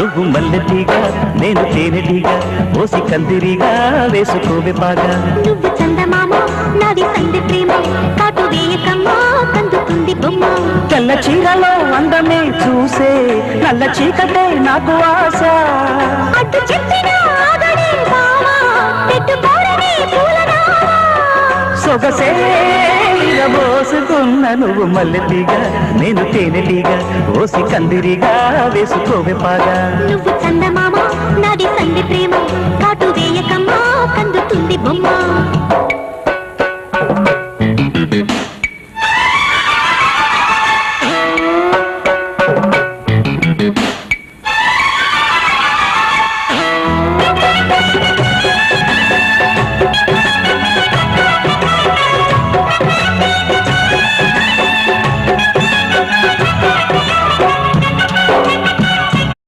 నువ్వు మల్లెటీగా నేను తేనెటీగా ఓసి కందిరిగా వేసుకోవే బాగా నువ్వు చందమామ నాది సంధి ప్రేమ కాటు వేయకమ్మా కందుతుంది బొమ్మ. తెల్ల చీరలో అందమే చూసే నల్ల చీకటే నాకు ఆశ. సొగసే పోసుకున్న నువ్వు మల్లెటీగా నేను తేనెటీగా ఓసి కందిరిగా వేసుకోవే పాగా. నువ్వు చందమామ నాది సంధి ప్రేమ కాటు వేయకమ్మా కందుతుంది బొమ్మ.